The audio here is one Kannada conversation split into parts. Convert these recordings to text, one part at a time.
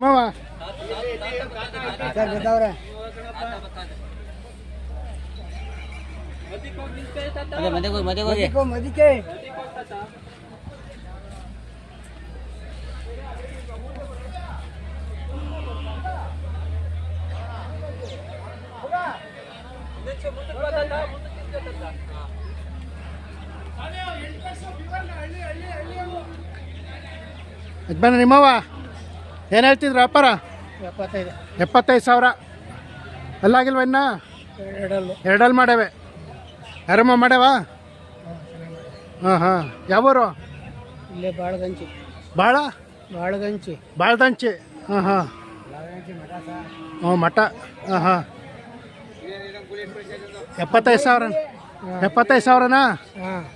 ಮಾವ. ಸರ್ ಬಿದ್ದವ್ರೆ. ಮದಿಕೆ ಯಜಮಾನ ನಿಮ್ಮವ ಏನು ಹೇಳ್ತಿದ್ರು ವ್ಯಾಪಾರ? ಎಪ್ಪತ್ತೈದು. ಎಪ್ಪತ್ತೈದು ಸಾವಿರ. ಅಲ್ಲಾಗಿಲ್ವ ಇನ್ನ? ಎರಡಲ್ಲು. ಎರಡಲ್ಲಿ ಮಾಡೇವೆ ಯಾರಮ್ಮ ಮಾಡ್ಯಾವಾ? ಹಾಂ ಹಾಂ. ಯಾವೂರು? ಇಲ್ಲೇ ಬಾಳಗಂಚಿ. ಭಾಳ ಬಾಳಗಂಚಿ. ಬಾಳ್ದಂಚಿ ಹಾಂ ಹಾಂ. ಹ್ಞೂ ಮಠ. ಹಾಂ ಹಾಂ. ಎಪ್ಪತ್ತೈದು ಸಾವಿರ. ಎಪ್ಪತ್ತೈದು ಸಾವಿರನಾ?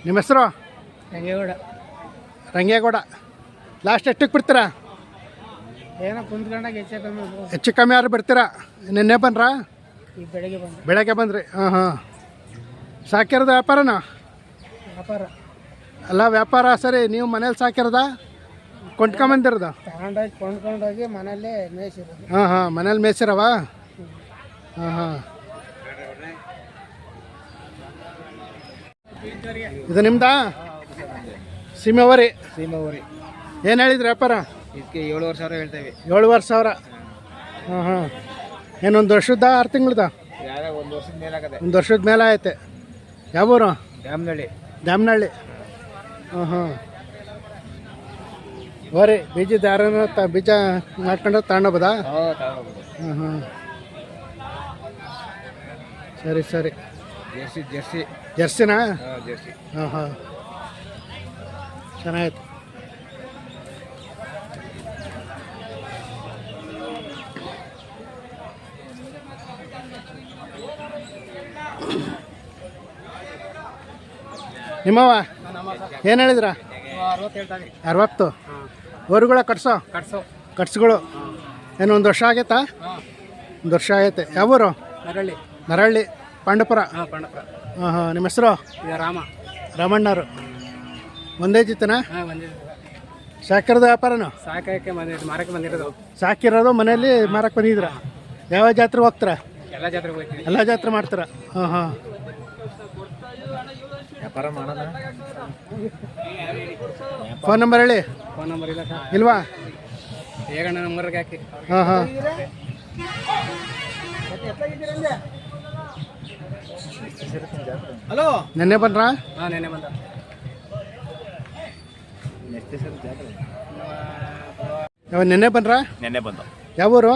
ನಿಮ್ಮ ಹೆಸರು? ರಂಗೇಗೌಡ. ರಂಗೇಗೌಡ. ಲಾಸ್ಟ್ ಎಷ್ಟಕ್ಕೆ ಬಿಡ್ತೀರಾ? ಏನೋ ಕುಂತ್ಕೊಂಡಾಗ ಹೆಚ್ಚೆ ಕಮ್ಮಿ. ಹೆಚ್ಚು ಕಮ್ಮಿ ಯಾರು ಬಿಡ್ತೀರಾ ನಿನ್ನೆ ಬಂದ್ರಾ? ಈಗ ಬೆಳಗ್ಗೆ ಬಂದು. ಬೆಳಗ್ಗೆ ಬಂದ್ರಿ. ಹಾಂ ಹಾಂ. ಸಾಕಿರೋದು ವ್ಯಾಪಾರನಾ? ವ್ಯಾಪಾರ. ಅಲ್ಲ ವ್ಯಾಪಾರ ಸರಿ ನೀವು ಮನೇಲಿ ಸಾಕಿರೋದ ಕೊಂಡ್ಕೊಂಬಂದಿರೋದ? ತಗೊಂಡೋಗಿ ಕೊಂಡ್ಕೊಂಡೋಗಿ ಮನೇಲಿ ಮೇಯ್ಸಿರೋದು. ಹಾಂ ಹಾಂ. ಮನೇಲಿ ಮೇಯ್ಸಿರವ? ಹಾಂ ಹಾಂ. ಇದು ನಿಮ್ದಾ? ಸೀಮೆ ಅವರಿ. ಏನು ಹೇಳಿದ್ರಿ ವ್ಯಾಪಾರ? ಇದಕ್ಕೆ ಏಳುವರೆ ಸಾವಿರ ಹೇಳ್ತೇವೆ. ಏಳುವರೆ ಸಾವಿರ. ಹಾಂ ಹಾಂ ಏನೊಂದು ವರ್ಷದ ಆರು ತಿಂಗಳದ? ಯಾರೋ ಒಂದು ವರ್ಷದ ಮೇಲಾಗದೆ. ಒಂದು ವರ್ಷದ ಮೇಲೆ ಐತೆ ಯಾವೂರು ಡ್ಯಾಮ್ನಳ್ಳಿ ದ್ಯಾಮನಹಳ್ಳಿ ಹಾಂ ಹಾಂ ಬರೀ ಬೀಜದ ಯಾರನ್ನ ತ ಬೀಜ ಮಾಡ್ಕೊಂಡು ತಗೊಂಡೋಗ್ಬೋದಾ? ಹಾಂ ಹಾಂ ಸರಿ ಸರಿ. Jersey jersey. ಜರ್ಸಿನಾ? ಜರ್ಸಿ. ಹಾಂ ಹಾಂ ಚೆನ್ನಾಗಿತ್ತು ನಿಮ್ಮವ ಏನು ಹೇಳಿದ್ರ? ಅರವತ್ತು. ಊರುಗಳ ಕಟ್ಸೋ? ಕಟ್ಸೋ. ಕಟ್ಸ್ಗಳು. ಏನು ಒಂದು ವರ್ಷ ಆಗೈತಾ? ಒಂದು ವರ್ಷ ಆಗೈತೆ. ಯಾವೂರು? ನರಳ್ಳಿ. ನರಳ್ಳಿ. ಪಾಂಡಪುರ ಹಾಂ ಹಾಂ ನಿಮ್ಮ ಹೆಸರು? ರಾಮ. ರಾಮಣ್ಣರು ಒಂದೇ ಜಿತ್ತನ ಸಾಕಿರೋದು ವ್ಯಾಪಾರನು? ಸಾಕಕ್ಕೆ ಮಾರಕ್ಕೆ ಬಂದಿರೋದು. ಸಾಕಿರೋದು ಮನೆಯಲ್ಲಿ ಮಾರಕ್ಕೆ ಬಂದಿದ್ರ ಯಾವ ಜಾತ್ರೆ ಹೋಗ್ತಾರೆ? ಎಲ್ಲ ಜಾತ್ರೆ ಎಲ್ಲ ಜಾತ್ರೆ ಮಾಡ್ತಾರ? ಹಾಂ ಹಾಂ ಫೋನ್ ನಂಬರ್ ಹೇಳಿ. ಫೋನ್ ನಂಬರ್ ಇಲ್ಲ ಸರ್. ಇಲ್ವಾ? ಹೇಗಣ್ಣ ನಂಬರ್ಗೆ ಹಾಕಿ. ಹಾಂ ಹಾಂ. ಹಲೋ ನೆನ್ನೆ ಬಂದ್ರ? ಹಾಂ ನೆನೆ ಬಂದ. ಯಾವ ನೆನ್ನೆ ಬಂದ್ರಾ? ನೆನ್ನೆ ಬಂದ. ಯಾವ ಊರು?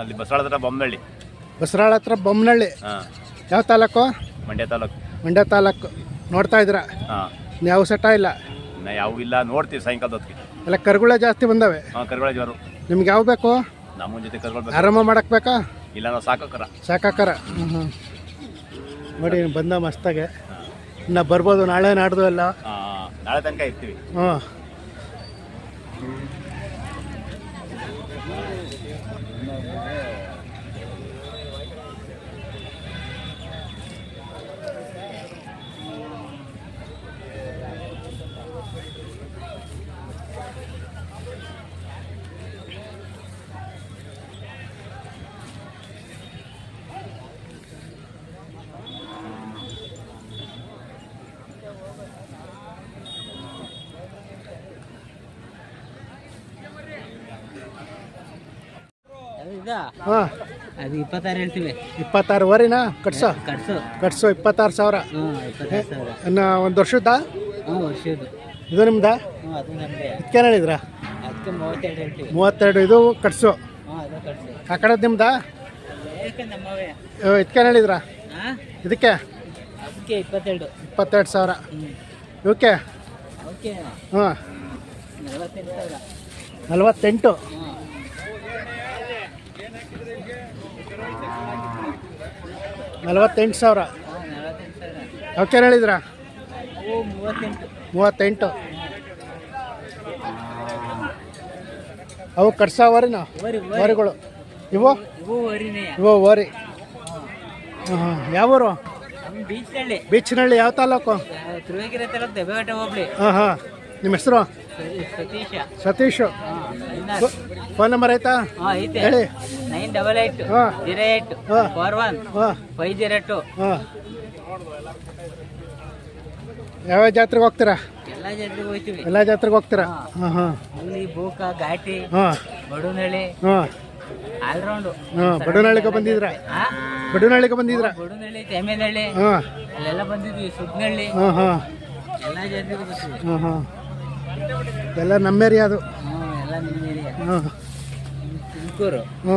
ಅಲ್ಲಿ ಬಸರಾಳ ಹತ್ರ ಬೊಮ್ಮನಹಳ್ಳಿ ಬಸರಾಳ ಹತ್ರ ಬೊಮ್ಮನಹಳ್ಳಿ ಹಾಂ. ಯಾವ ತಾಲೂಕು? ಮಂಡ್ಯ ತಾಲೂಕು. ಮಂಡ್ಯ ತಾಲೂಕು. ನೋಡ್ತಾ ಇದ್ದೀರಾ? ಹಾಂ. ಯಾವ ಸೆಟ ಇಲ್ಲ ನಾ ಯಾವ ಇಲ್ಲ ನೋಡ್ತೀವಿ ಸಾಯಂಕಾಲದ ಹೊತ್ತಿಗೆ. ಎಲ್ಲ ಕರುಗಳೇ ಜಾಸ್ತಿ ಬಂದವೆ. ಹಾಂ ಕರ್ಗೊಳ ಜ್ವರ ನಿಮ್ಗೆ ಯಾವ ಬೇಕು? ನಮ್ಮ ಜೊತೆ ಕರ್ಕೊಳ್ಬೇಕು ಆರಾಮ ಮಾಡಕ್ ಬೇಕಾ? ಇಲ್ಲ ನಾವು ಸಾಕೋಕರ. ಸಾಕಾಕರ. ಹ್ಞೂ ನೋಡಿ ಬಂದ ಮಸ್ತಾಗೆ. ಇನ್ನು ಬರ್ಬೋದು ನಾಳೆ ನಾಡ್ದು ಎಲ್ಲ. ನಾಳೆ ತನಕ ಇರ್ತೀವಿ. ಹ್ಞೂ ಹಾಂ. ಅದು ಇಪ್ಪತ್ತಾರು ಹೇಳ್ತೀವಿ. ಇಪ್ಪತ್ತಾರು ವರಿನಾ ಕಟ್ಸೋ ಕಟ್ಸು. ಕಟ್ಸೋ ಇಪ್ಪತ್ತಾರು ಸಾವಿರ. ಹ್ಞೂ ಇಪ್ಪತ್ತಾರು ಸಾವಿರ. ಇನ್ನು ಒಂದು ವರ್ಷದ ಹ್ಞೂ ವರ್ಷದ್ದು. ಇದು ನಿಮ್ದ? ಹ್ಞೂ ಅದು ನಮ್ಮದೇ ಇದಕ್ಕೇನು ಹೇಳಿದ್ರ? ಅದಕ್ಕೆ ಮೂವತ್ತೆರಡು ಹೇಳ್ತೀವಿ. ಮೂವತ್ತೆರಡು ಇದು ಕಟ್ಸು. ಹ್ಞೂ ಅದು ಕಟ್ಸು. ಆ ಕಡೆ ನಿಮ್ದ? ಏಕೆ ನಮ್ಮವೇ? ಇದಕ್ಕೇನು ಹೇಳಿದ್ರ? ಹಾಂ ಇದಕ್ಕೆ ಅದಕ್ಕೆ ಇಪ್ಪತ್ತೆರಡು. ಇಪ್ಪತ್ತೆರಡು ಸಾವಿರ. ಹ್ಞೂ ಇವಕ್ಕೆ ಓಕೆ. ಹಾಂ ನಲವತ್ತೆಂಟು ಸಾವಿರ. ನಲ್ವತ್ತೆಂಟು. ಹ್ಞೂ ನಲ್ವತ್ತೆಂಟು ಸಾವಿರ. ಅವಕ್ಕೇನು ಹೇಳಿದ್ರ? ಮೂವತ್ತೆಂಟು. ಅವು ಕಟ್ಸವರಿನ ವರಿಗಳು. ಇವು? ಇವು ವರಿ. ಹಾಂ ಹಾಂ ಯಾವೂರು ನಮ್ಮ ಬೀಚ್ನಳ್ಳಿ ಯಾವ ತಾಲೂಕು? ಹಾಂ ಹಾಂ. ನಿಮ್ಮ ಹೆಸರು? ಸರಿ ಸತೀಶ. ಫೋನ್ ನಂಬರ್ ಆಯ್ತಾ? ಹಾಂ ಐತೆ. ಹೇಳಿ. Nine double eight. Zero eight. Four one five zero two. ಯಾವ ಯಾವ್ಯಾವ ಜಾತ್ರೆಗೆ ಹೋಗ್ತೀರಾ? ಎಲ್ಲ ಜಾತ್ರೆಗೆ ಹೋಗ್ತೀವಿ. ಎಲ್ಲ ಜಾತ್ರೆಗೆ ಹೋಗ್ತೀರಾ? ಹಾಂ. ಹಾಂ ಹುಲಿ ಬೂಕ ಘಾಟಿ ಬಡುನಳ್ಳಿ. ಹಾಂ. ಆಲ್ರೌಂಡು. ಹಾಂ ಬಡುನಳ್ಳಿಗೆ ಬಂದಿದ್ರಾ ಹಾಂ ಬಡವನಹಳ್ಳಿಗೆ ಬಂದಿದ್ರಾ ಬಡುನಳ್ಳಿ ತೆಮ್ಮೆನಹಳ್ಳಿ ಹಾಂ. ಅಲ್ಲೆಲ್ಲ ಬಂದಿದ್ವಿ ಸುದ್ನಳ್ಳಿ ಹಾಂ ಹಾಂ. ಎಲ್ಲ ಜಾತ್ರೆಗೆ ಬರ್ತೀವಿ ಹಾಂ ಹಾಂ. ಎಲ್ಲ ನಮ್ಮ ಏರಿಯಾ ಅದು. ಹ್ಞೂ ಎಲ್ಲ ನಿಮ್ಮ ಏರಿಯಾ ಹಾಂ ತುಮಕೂರು. ಹ್ಞೂ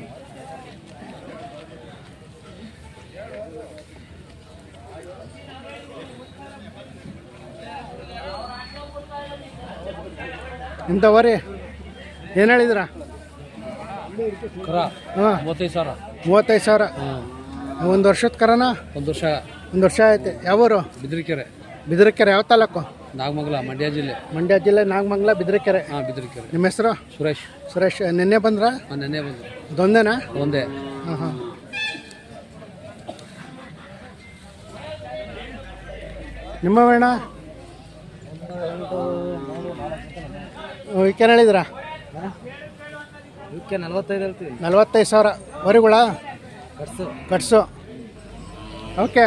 ವರಿ ಏನು ಹೇಳಿದ್ರ? ಕರ ಹಾಂ. ಮೂವತ್ತೈದು ಸಾವಿರ. ಮೂವತ್ತೈದು ಸಾವಿರ. ಒಂದು ವರ್ಷದ ಕರನ? ಒಂದು ವರ್ಷ ಒಂದು ವರ್ಷ ಐತೆ ಯಾವೂರು? ಬಿದ್ರಿಕೆರೆ. ಬಿದ್ರಿಕೆರೆ ಯಾವ ತಾಲೂಕು? ನಾಗಮಂಗಲ ಮಂಡ್ಯ ಜಿಲ್ಲೆ. ಮಂಡ್ಯ ಜಿಲ್ಲೆ ನಾಗಮಂಗಲ ಬಿದ್ರಿಕೆರೆ. ಹಾಂ ಬಿದ್ರಿಕೆರೆ. ನಿಮ್ಮ ಹೆಸರು? ಸುರೇಶ್. ಸುರೇಶ್ ನಿನ್ನೆ ಬಂದ್ರ? ಹಾಂ ನೆನ್ನೆ ಬಂದ್ರು ಅದೊಂದೇನಾ ಒಂದೇ. ಹಾಂ ಹಾಂ. ನಿಮ್ಮ ವೇಣ ಈಕೇನು ಹೇಳಿದ್ರಾ? ಇದಕ್ಕೆ ನಲ್ವತ್ತೈದು ಹೇಳ್ತೀವಿ. ನಲ್ವತ್ತೈದು ಸಾವಿರ. ವರಿಗಳ? ಕಟ್ಸು. ಕಟ್ಸು. ಓಕೆ.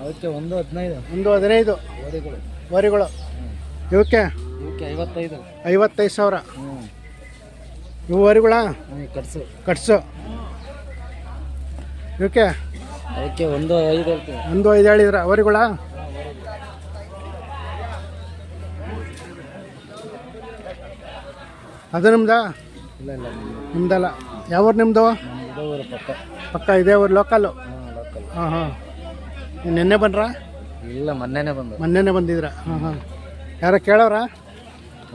ಅದಕ್ಕೆ ಒಂದು ಹದಿನೈದು. ಒಂದು ಹದಿನೈದು. ವರಿಗಳು. ವರಿಗಳು. ಇವಕ್ಕೆ ಇವಕ್ಕೆ ಐವತ್ತೈದು. ಐವತ್ತೈದು ಸಾವಿರ. ಹ್ಞೂ ಇವು ವರಿಗಳ? ಕಟ್ಸು. ಕಟ್ಸು. ಇವಕ್ಕೆ ಅದಕ್ಕೆ ಒಂದು ಐದು ಹೇಳ್ತೀವಿ. ಒಂದು ಐದು ಹೇಳಿದ್ರ? ವರಿಗಳ? ಅದು ನಿಮ್ದಾ? ಇಲ್ಲ ಇಲ್ಲ ನಿಮ್ದಲ್ಲ. ಯಾವ್ರು ನಿಮ್ಮದು ನಮ್ಮದು ಊರು ಪಕ್ಕ. ಪಕ್ಕ ಇದೇ ಊರು ಲೋಕಲ್ಲು ಹಾಂ ಲೋಕಲ್ ಹಾಂ ಹಾಂ. ನಿನ್ನೆ ಬಂದ್ರಾ? ಇಲ್ಲ ಮೊನ್ನೆನೆ ಬಂದು. ಮೊನ್ನೆನೆ ಬಂದಿದ್ರ? ಹಾಂ ಹಾಂ. ಯಾರ ಕೇಳೋರಾ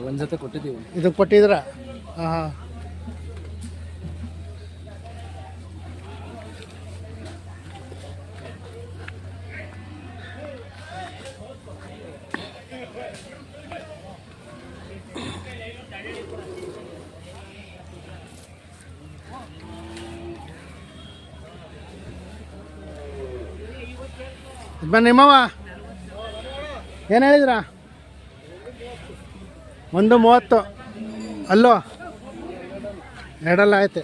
ಒಂದು ಜೊತೆ ಕೊಟ್ಟಿದ್ದೀವಿ. ಇದಕ್ಕೆ ಕೊಟ್ಟಿದ್ರ? ಹಾಂ ಹಾಂ. ಬನ್ನಿ ನಿಮ್ಮವ ಏನು ಹೇಳಿದ್ರ? ಒಂದು ಮೂವತ್ತು. ಅಲ್ಲೋ. ಎರಡಲ್ಲ ಐತೆ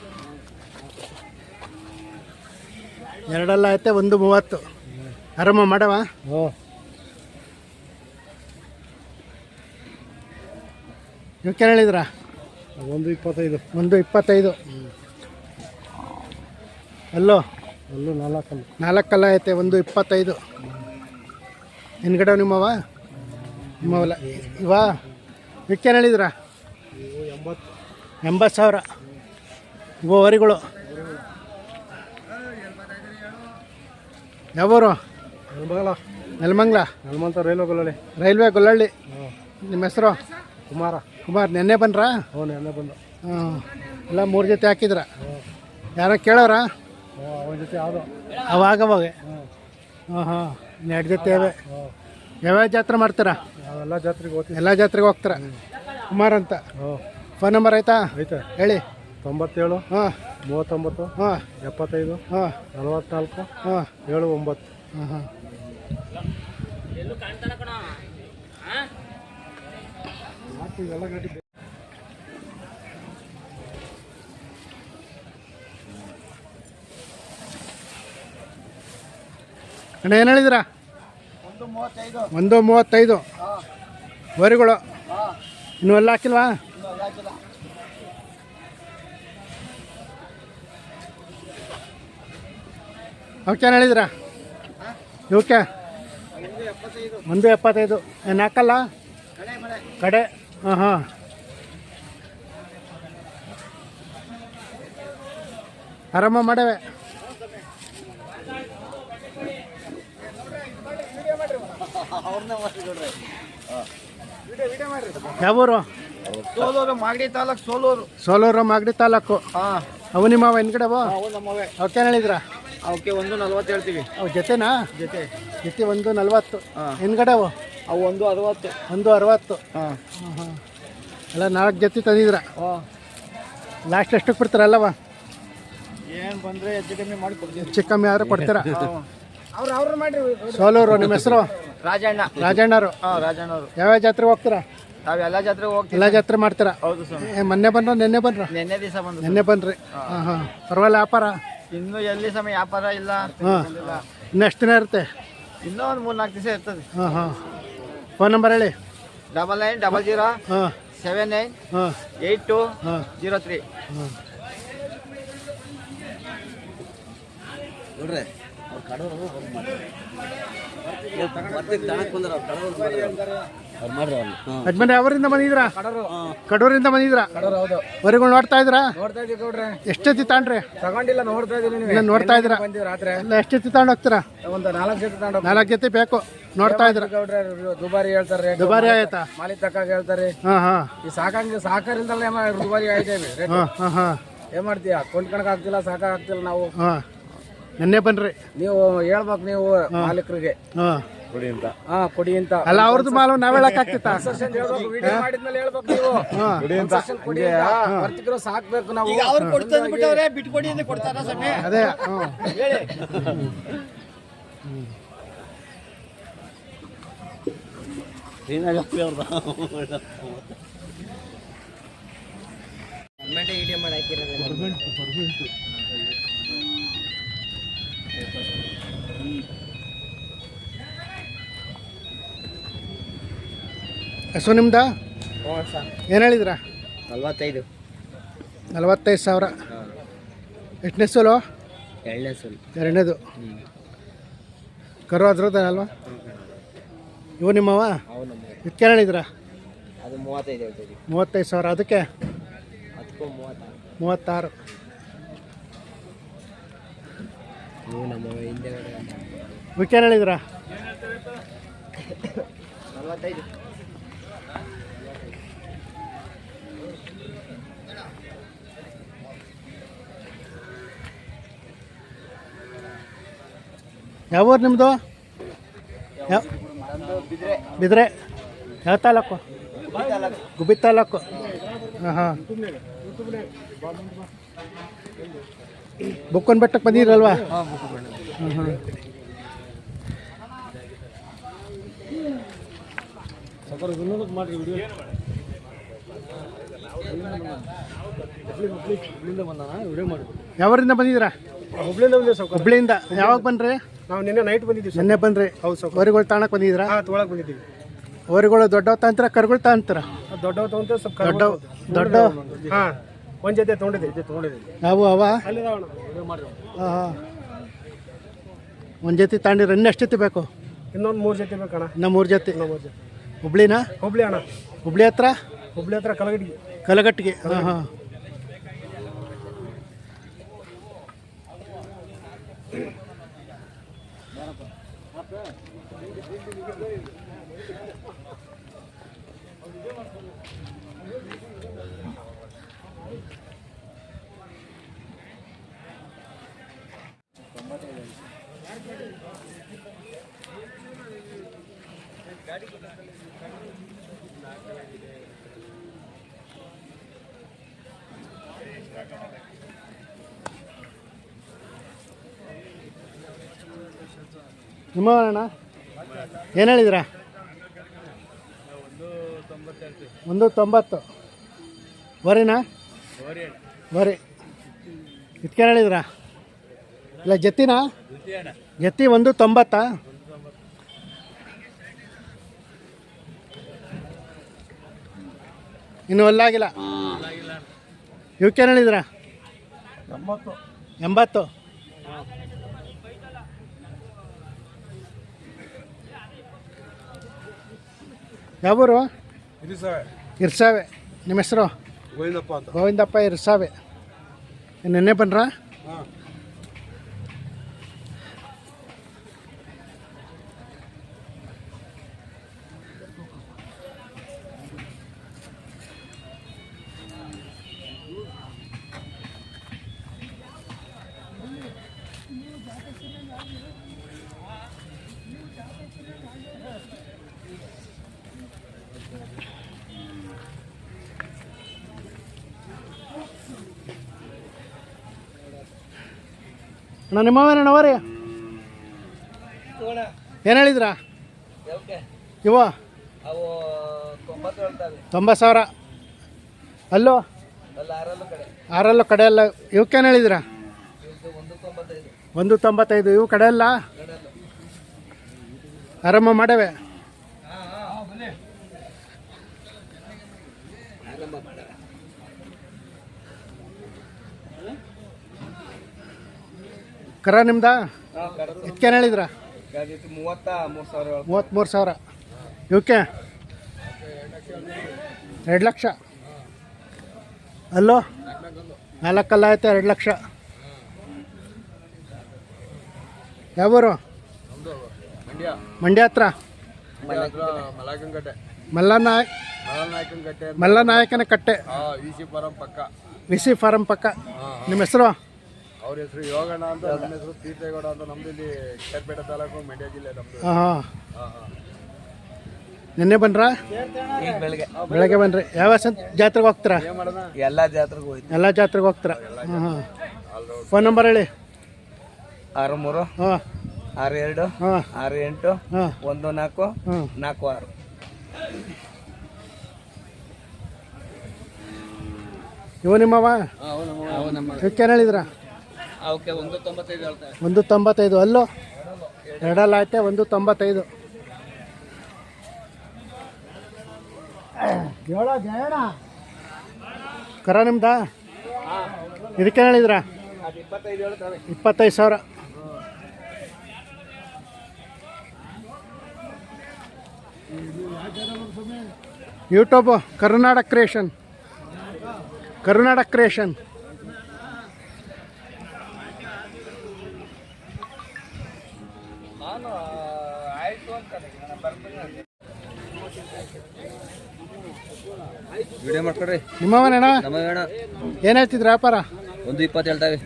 ಎರಡಲ್ಲ ಐತೆ ಒಂದು ಮೂವತ್ತು. ಆರಾಮ ಮಾಡವ? ಓ ಇವಕ್ಕೆ ಹೇಳಿದ್ರ? ಒಂದು ಇಪ್ಪತ್ತೈದು. ಒಂದು ಇಪ್ಪತ್ತೈದು. ಅಲ್ಲೋ. ಅಲ್ಲೂ ನಾಲ್ಕಲ್ಲ. ನಾಲ್ಕಲ್ಲ ಐತೆ ಒಂದು ಇಪ್ಪತ್ತೈದು. ಹಿಂದ್ಗಡೆ ನಿಮ್ಮವ? ನಿಮ್ಮವಲ್ಲ. ಇವಾ? ಏನು ಹೇಳಿದ್ರ? ಎಂಬತ್ತು ಎಂಬತ್ತು ಸಾವಿರ. ಇವು ವರಿಗಳು ಯಾವೂರು? ನೆಲಮಂಗಲ. ನೆಲಮಂಗ್ಲ. ನೆಲಮಂತ ರೈಲ್ವೆ ಗೊಲ್ಲಳ್ಳಿ. ರೈಲ್ವೆ ಗೊಲ್ಲಳ್ಳಿ. ನಿಮ್ಮ ಹೆಸರು? ಕುಮಾರ. ಕುಮಾರ್ ನೆನ್ನೆ ಬಂದ್ರಾ? ಹ್ಞೂ ನೆನ್ನೆ ಬಂದು. ಹಾಂ ಎಲ್ಲ ಮೂರು ಜೊತೆ ಹಾಕಿದ್ರ? ಯಾರೋ ಕೇಳೋರ? ಅವನ ಜೊತೆ ಯಾವುದು ಅವಾಗವಾಗ ಹಾಂ ಹಾಂ. ಎರಡು ಜೊತೆ ಅವೆ. ಯಾವ್ಯಾವ ಜಾತ್ರೆ ಮಾಡ್ತೀರಾ? ನಾವೆಲ್ಲ ಜಾತ್ರೆಗೆ ಹೋಗ್ತೀವಿ. ಎಲ್ಲ ಜಾತ್ರೆಗೆ ಹೋಗ್ತೀರಾ? ಕುಮಾರ್ ಅಂತ. ಹ್ಞೂ ಫೋನ್ ನಂಬರ್ ಆಯ್ತಾ? ಆಯ್ತಾ? ಹೇಳಿ. ತೊಂಬತ್ತೇಳು ಹಾಂ. ಮೂವತ್ತೊಂಬತ್ತು ಹಾಂ. ಎಪ್ಪತ್ತೈದು ಹಾಂ. ನಲವತ್ತ್ನಾಲ್ಕು ಹಾಂ. ಏಳು ಒಂಬತ್ತು. ಹಾಂ ಹಾಂ. ಅಣ್ಣ, ಏನು ಹೇಳಿದಿರ? ಒಂದು ಮೂವತ್ತೈದು. ವರಿಗಳು. ಇನ್ನು ಎಲ್ಲ ಹಾಕಿಲ್ವಾ? ಓಕೆ ಏನು ಹೇಳಿದಿರ? ಇವಕ್ಕೆ? ಒಂದು ಎಪ್ಪತ್ತೈದು. ಏನು ಹಾಕಲ್ಲ? ಕಡೆ. ಹಾಂ ಹಾಂ. ಆರಾಮ ಮಾಡವೆ. ಯಾವೂರು? ಸೋಲೂರು ಮಾಗಡಿ ತಾಲೂಕು ಸೋಲೂರು. ಸೋಲೂರು ಮಾಗಡಿ ತಾಲೂಕು. ಹಾಂ. ಅವು ನಿಮ್ಮವ ಹಿಂದ್ಗಡೆವು? ಅವು ನಮ್ಮವೇ. ಅವಕ್ಕೆ ಏನು ಹೇಳಿದ್ರ? ಅವಕ್ಕೆ ಒಂದು ನಲ್ವತ್ತು ಹೇಳ್ತೀವಿ. ಅವು ಜೊತೆನಾ? ಜೊತೆ. ಜೊತೆ ಒಂದು ನಲ್ವತ್ತು. ಹಾಂ. ಹಿಂದ್ಗಡೆವು? ಅವು ಒಂದು ಅರವತ್ತು. ಒಂದು ಅರವತ್ತು. ಹಾಂ. ಹಾಂ ಹಾಂ ಎಲ್ಲ ನಾಲ್ಕು ಜೊತೆ ತಂದಿದ್ರ? ಹಾಂ. ಲಾಸ್ಟ್ ಎಷ್ಟಕ್ಕೆ ಬಿಡ್ತಾರಲ್ಲವ ಏನು ಬಂದರೆ ಹೆಚ್ಚು ಕಮ್ಮಿ ಮಾಡಿ ಕೊಡ್ತೀವಿ. ಹೆಚ್ಚು ಕಮ್ಮಿ ಆದ್ರೆ ಕೊಡ್ತೀರಾ? ಅವ್ರು ಅವ್ರು ಮಾಡ್ರಿ ಸೋಲೂರು ನಿಮ್ಮ ಹೆಸರು? ರಾಜಣ್ಣ. ರಾಜಣ್ಣರು ಹಾಂ ರಾಜಣ್ಣವರು. ಯಾವ್ಯಾವ ಜಾತ್ರೆಗೆ ಹೋಗ್ತೀರಾ? ನಾವೆಲ್ಲ ಜಾತ್ರೆಗೆ ಹೋಗ್ತೀವಿ ಎಲ್ಲ ಜಾತ್ರೆ ಮಾಡ್ತೀರಾ? ಹೌದು ಸರ್. ಏ, ಮೊನ್ನೆ ಬಂದ್ರ ನಿನ್ನೆ ಬಂದ್ರ? ನಿನ್ನೆ ದಿವಸ ಬಂದು ನಿನ್ನೆ ಬಂದ್ರಿ. ಹಾಂ. ಹಾಂ ಪರವಾಗಿಲ್ಲ ವ್ಯಾಪಾರ? ಇನ್ನು ಎಲ್ಲಿ ಸಮಯ ವ್ಯಾಪಾರ ಇಲ್ಲ ಹಾಂ. ಇನ್ನು ಎಷ್ಟು ದಿನ ಇರುತ್ತೆ? ಇನ್ನೂ ಒಂದು ಮೂರು ನಾಲ್ಕು ದಿವಸ ಇರ್ತದೆ. ಹಾಂ ಹಾಂ. ಫೋನ್ ನಂಬರ್ ಹೇಳಿ. ಡಬಲ್ ನೈನ್ ಡಬಲ್ ಜೀರೋ ಹಾಂ. ಸೆವೆನ್ ನೈನ್ ಹಾಂ. ಏಯ್ಟ್ ಟು ಹಾಂ. Zero three. ಯಜಮಾನ್ರೆ ಅವರಿಂದ ಬಂದಿದ್ರಾ ಕಡೂರಿಂದ ಬಂದಿದ್ರಾ ಹೌದು. ವರಿಗಳು ನೋಡ್ತಾ ಇದ್ರಾ ಎಷ್ಟೊತ್ತಿ ತಾಂಡ್ರಿ? ತಗೊಂಡಿಲ್ಲ ನೋಡ್ತಾ ಇದೀನಿ ಇಲ್ಲ ನೋಡ್ತಾ ರಾತ್ರಿ? ಎಲ್ಲ ಎಷ್ಟೊತ್ತಿ ತಗೊಂಡು ಹೋಗ್ತೀರಾ? ಒಂದು ನಾಲ್ಕು ಜೊತೆ ತಗೊಂಡು ನಾಲ್ಕು ಜೊತೆ ಬೇಕು. ನೋಡ್ತಾ ಇದ್ರ ದುಬಾರಿ ಹೇಳ್ತಾರೆ ದುಬಾರಿ ಆಯ್ತಾ? ಮಾಲಿ ತಕ್ಕ ಹೇಳ್ತಾರೆ. ಹಾಂ ಹಾಂ. ಈ ಸಾಕಂಗೆ ಸಾಕರಿಂದಲೇ ದುಬಾರಿ ಆಯ್ತೇವೆ ಏನ್ ಮಾಡ್ತೀಯ? ಕೊಂಡ್ಕೊಳಕ್ ಆಗ್ತಿಲ್ಲ ಸಾಕಾಗ್ತಿಲ್ಲ ನಾವು. ಹಾಂ. ನಿನ್ನೆ ಬನ್ರಿ. ನೀವು ಹೇಳ್ಬೇಕು ನೀವು ಮಾಲೀಕರಿಗೆ. ಗವರ್ಮೆಂಟ್ ಕೊಡಿ ಅಂತ. ಹಾ ಕೊಡಿ ಅಂತ. ಅಲ್ಲ ಅವ್ರದ್ದು ಮಾಲು ನಾವ್ ಸಾಕ್ಬೇಕು ನಾವು. ಅವ್ರು ಕೊಡ್ತಾರೆ ಬಿಟ್ಟವ್ರೆ ಬಿಟ್ಕೊಡಿ ಅಂತ ಕೊಡ್ತಾರ ಸಮಯ ಅದೇ ಹ್ಞೂ ವಿಡಿಯೋ ಮಾಡಿ ಹಾಕಿರೋದು ಹಸು ನಿಮ್ದ? ಏನು ಹೇಳಿದ್ರ? ನಲ್ವತ್ತೈದು. ನಲ್ವತ್ತೈದು ಸಾವಿರ. ಎಷ್ಟನೇ ಸೋಲು? ಎರಡನೇ ಸೋಲು. ಎರಡನೇದು. ಕರು ಅದ್ರದ ಅಲ್ವಾ? ಇವು ನಿಮ್ಮವ ಇದಕ್ಕೆ ಹೇಳಿದ್ರ? ಅದು ಮೂವತ್ತೈದು ಮೂವತ್ತೈದು ಸಾವಿರ. ಅದಕ್ಕೆ? ಅದಕ್ಕೂ ಮೂವತ್ತಾರು. ಇವು ನಮ್ಮ ಹಿಂದೆ ಇವಕ್ಕೆ ಹೇಳಿದ್ರ? ನಲ್ವತ್ತೈದು. ಯಾವ ಊರು ನಿಮ್ಮದು ಯಾವ ಬಿದ್ರೆ. ಬಿದ್ರೆ? ಯಾವ ತಾಲೂಕು. ಗುಬ್ಬಿ ತಾಲೂಕು. ಹಾಂ ಹಾಂ. ಬುಕ್ಕನ್ ಬೆಟ್ಟಕ್ಕೆ ಬಂದಿರಲ್ವಾ? ಹಾಂ ಹಾಂ ವಿಡಿಯೋ ಮಾಡಿ ಯಾವರಿಂದ ಬಂದಿದ್ದೀರಾ? ಹುಬ್ಳಿಯಿಂದ ಬಂದಿವಿ ಸೌಕರ್. ಹುಬ್ಳಿಯಿಂದ. ಯಾವಾಗ ಬಂದ್ರೆ? ನಾವು ನಿನ್ನೆ ನೈಟ್ ಬಂದಿದ್ದೀವಿ ನಿನ್ನೆ ಬಂದ್ರೆ? ಹೌದು ಸೌಕರ್. ವರಿಗಳು ತಾಣಕ್ಕೆ ಬಂದಿದ್ದೀರಾ? ಹಾಂ ತೊಗೊಳಕ್ ಬಂದಿದ್ದೀವಿ. ವರಿಗಳು ದೊಡ್ಡವ ತಾಂತರ ಕರುಗಳು ತಾಂತರ? ದೊಡ್ಡವ ತಗೊಂತ ಸ್ವಲ್ಪ ದೊಡ್ಡ ದೊಡ್ಡ ಹಾಂ. ಒಂದು ಜೊತೆ ತೊಗೊಂಡಿದ್ದೀವಿ ಜೊತೆ ತೊಗೊಂಡಿದ್ದೀವಿ ನಾವು ಅವ? ಅಲ್ಲಿ ವಿಡಿಯೋ ಮಾಡಿ ಹಾಂ ಹಾಂ ಒಂದು ಜೊತೆ ತಾಂಡಿರ ಇನ್ನು ಎಷ್ಟು ಜೊತೆ ಬೇಕು? ಇನ್ನೊಂದು ಮೂರು ಜೊತೆ ಬೇಕಣ್ಣ ಇನ್ನು ಮೂರು ಜೊತೆ? ಇನ್ನೊಂದು ಮೂರು ಜೊತೆ. ಹುಬ್ಳಿನಾ? ಹುಬ್ಳಿ ಅಣ್ಣ. ಹುಬ್ಳಿ ಹತ್ರ? ಹುಬ್ಳಿ ಹತ್ರ ಕಲಗಟ್ಟಿಗೆ ಕಲಗಟ್ಟಿಗೆ ಹಾಂ ಹಾಂ. ನಿಮ್ಮ ಅಣ್ಣ ಏನು ಹೇಳಿದ್ರ? ಒಂದು ತೊಂಬತ್ತು. ವರಿನಾ? ವರಿ. ಇಟ್ಕೊಂಡು ಹೇಳಿದ್ರ? ಇಲ್ಲ ಜತ್ತಿನಾ ಜತ್ತಿ ಒಂದು ತೊಂಬತ್ತಾ? ಇನ್ನು ಅಲ್ಲಾಗಿಲ್ಲ? ಇವಕ್ಕೇನು ಹೇಳಿದ್ರ? ಎಂಬತ್ತು. ಯಾವೂರು? ಇರ್ಸಾವೆ. ನಿಮ್ಮ ಹೆಸರು? ಗೋವಿಂದಪ್ಪ ಗೋವಿಂದಪ್ಪ ಇರ್ಸಾವೆ. ನಿನ್ನೆ ಬನ್ರಾ ಅಣ್ಣ ನಿಮ್ಮವೇನಣ್ಣ ರೀ ಏನು ಹೇಳಿದ್ರ? ಇವ. ತೊಂಬತ್ತು ಸಾವಿರ. ಅಲ್ಲೋ? ಆರಲ್ಲೋ ಕಡೆ. ಅಲ್ಲ. ಇವಕ್ಕೆ ಏನು ಇವಕ್ಕೇನು ಹೇಳಿದ್ರ ಒಂದು ತೊಂಬತ್ತೈದು. ಇವು ಕಡೆ ಅಲ್ಲ? ಆರಾಮ ಮಾಡವೆ. ಕರ ನಿಮ್ದ? ಇದಕ್ಕೇನು ಹೇಳಿದ್ರ. ಮೂವತ್ತ್ಮೂರು ಸಾವಿರ. ಇವಕ್ಕೆ? ಎರಡು ಲಕ್ಷ. ಅಲ್ಲೋ? ನಾಲ್ಕಲ್ಲ ಆಯ್ತು ಎರಡು ಲಕ್ಷ? ಯಾವೂರು? ಮಂಡ್ಯ ಹತ್ರ? ಮಲ್ಲನಾಯ್ ಮಲ್ಲನಾಯಕನ ಕಟ್ಟೆ. ವಿಸಿ ಫಾರಂ ಪಕ್ಕ. ನಿಮ್ಮ ಹೆಸರು? ಅವ್ರ ಹೆಸರು ಯೋಗಣ್ಣ ಅಂತ ನನ್ನ ಹೆಸರು ತೀರ್ಥೇಗೌಡ ಅಂತ ನಮ್ದು ಇಲ್ಲಿ ಕೇರ್ಪೇಟೆ ತಾಲೂಕು ಮಂಡ್ಯ ಜಿಲ್ಲೆ ನಮ್ದು. ಹಾಂ ಹಾಂ. ನಿನ್ನೆ ಬನ್ರಾ ಈಗ ಬೆಳಗ್ಗೆ. ಬೆಳಗ್ಗೆ ಬನ್ರಿ ಯಾವ ಸಂತ ಜಾತ್ರೆಗೆ ಹೋಗ್ತೀರಾ? ಎಲ್ಲ ಜಾತ್ರೆಗೆ ಹೋಯ್ತು. ಎಲ್ಲ ಜಾತ್ರೆಗೆ ಹೋಗ್ತೀರಾ? ಹಾಂ ಹಾಂ. ಫೋನ್ ನಂಬರ್ ಹೇಳಿ. ಆರು ಮೂರು ಹಾಂ. ಆರು ಎರಡು ಹಾಂ. ಆರು ಎಂಟು ಹಾಂ. ಒಂದು ನಾಲ್ಕು ಹಾಂ. ನಾಲ್ಕು ಆರು. ಇವ ನಿಮ್ಮವ? ಹೇಳಿದ್ರ? ಒಂದು ತೊಂಬತ್ತೈದು ಹೇಳ್ತಾರೆ ಒಂದು ತೊಂಬತ್ತೈದು ಅಲ್ಲೋ? ಎರಡಲ್ಲ ಐತೆ ಒಂದು ತೊಂಬತ್ತೈದು ಹೇಳ ಜಯಣ ಕರ ನಿಮ್ದ? ಇದಕ್ಕೆ ಹೇಳಿದ್ರ? ಇಪ್ಪತ್ತೈದು ಸಾವಿರ. YouTube Karnataka creation. Karnataka creation. Video ಮಾಡ್ಕೊಡ್ರಿ. ನಿಮ್ಮವನೇಣ ನಮ್ಮ ಅಣ್ಣ ಏನು ಹೇಳ್ತಿದ್ರು ವ್ಯಾಪಾರ? ಒಂದು ಇಪ್ಪತ್ತು ಹೇಳ್ತಾವೆ.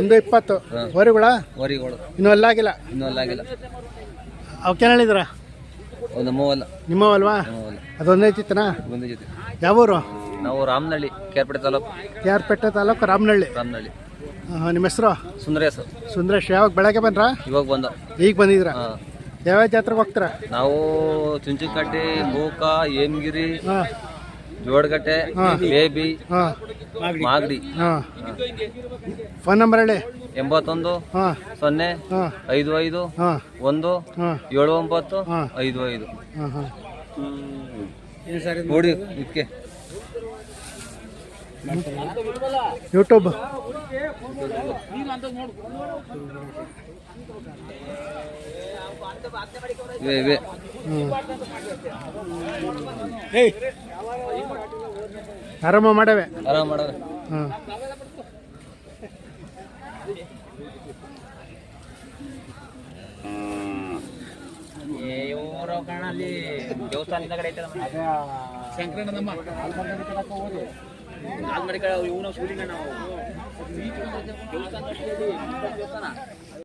ಒಂದು ಇಪ್ಪತ್ತು. ವರಿಗಳ? ಹೊರಿಗಳು ಇನ್ನೂ ಅಲ್ಲಾಗಿಲ್ಲ ಇನ್ನೂ ಅಲ್ಲಾಗಿಲ್ಲ ಅವಕ್ಕೇನು ಹೇಳಿದ್ರ? ಒಂದು ಮೂವಲ್ಲ ನಿಮ್ಮವಲ್ವಾ ಮೂವಲ್ಲ ಅದೊಂದೇ ಐತಿತ್ತನಾ ಒಂದು ಜೊತೆ. ಯಾವೂರು ನಾವು ರಾಮನಹಳ್ಳಿ ಕೇರ್ಪೇಟೆ ತಾಲೂಕು. ಕೆಆರ್ಪೇಟೆ ತಾಲೂಕು ರಾಮನಹಳ್ಳಿ ರಾಮನಹಳ್ಳಿ ಹಾಂ ನಿಮ್ಮ ಹೆಸರು? ಸುಂದರೇಶ್ ಸುಂದರೇಶ್ ಯಾವಾಗ ಬೆಳಗ್ಗೆ ಬಂದ್ರಾ? ಇವಾಗ ಬಂದ. ಈಗ ಬಂದಿದ್ರ ಯಾವ್ಯಾವ ಜಾತ್ರೆಗೆ ಹೋಗ್ತೀರಾ? ನಾವು ಚುಂಚನಕಟ್ಟೆ ಮೂಕ ಏಮಗಿರಿ ಜೋಡಗಟ್ಟೆ ಬೇಬಿ ಮಾಗಡಿ. ಹಾಂ. ಫೋನ್ ನಂಬರ್ ಹೇಳಿ. ಎಂಬತ್ತೊಂದು ಸೊನ್ನೆ ಐದು ಐದು ಹಾಂ. ಒಂದು ಏಳು ಒಂಬತ್ತು. ಐದು ಐದು. ನೋಡಿ ಇದಕ್ಕೆ ಯೂಟ್ಯೂಬ್. ಇವೆ ಇವೆ. ಹ್ಞೂ ಆರಾಮ ಮಾಡವೆ. ಆರಾಮ ಹಾಂ ಇವರು ಕಾಣಲ್ಲಿ ದೇವಸ್ಥಾನದ ಕಡೆ ಐತೆ ಸಂಕ್ರಮಣದಮ್ಮ ಕಡೆ ಇವನು ದೇವಸ್ಥಾನ